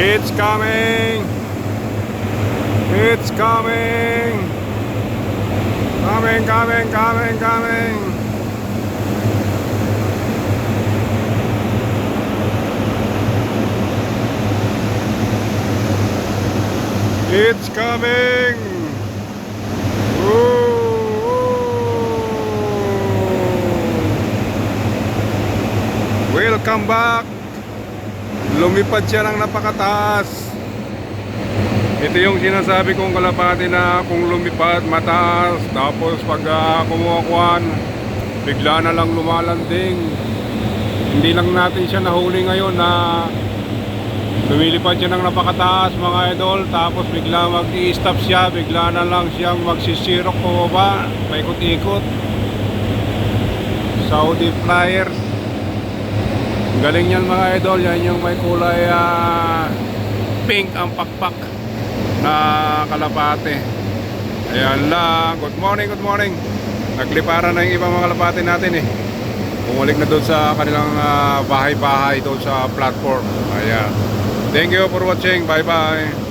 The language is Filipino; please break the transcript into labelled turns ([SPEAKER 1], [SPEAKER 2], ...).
[SPEAKER 1] It's coming! It's coming! Coming, coming, coming, coming! It's coming! Ooh. Welcome back! Lumipad siya ng napakataas. Ito yung sinasabi kong kalapati na kung lumipad mataas tapos pag uh, kumukuhan bigla na lang lumalanding. Hindi lang natin siya nahuli ngayon na lumilipad siya ng napakataas mga idol tapos bigla mag-i-stop siya bigla na lang siyang magsisirok pababa paikot-ikot Saudi Flyers galing yan mga idol. Yan yung may kulay ah, pink ang pakpak na kalapate. Ayan lang good morning good morning. Nagliparan na yung ibang mga kalapate natin eh. Bumalik na doon sa kanilang ah, bahay-bahay doon sa platform. Ayan. Thank you for watching. Bye-bye.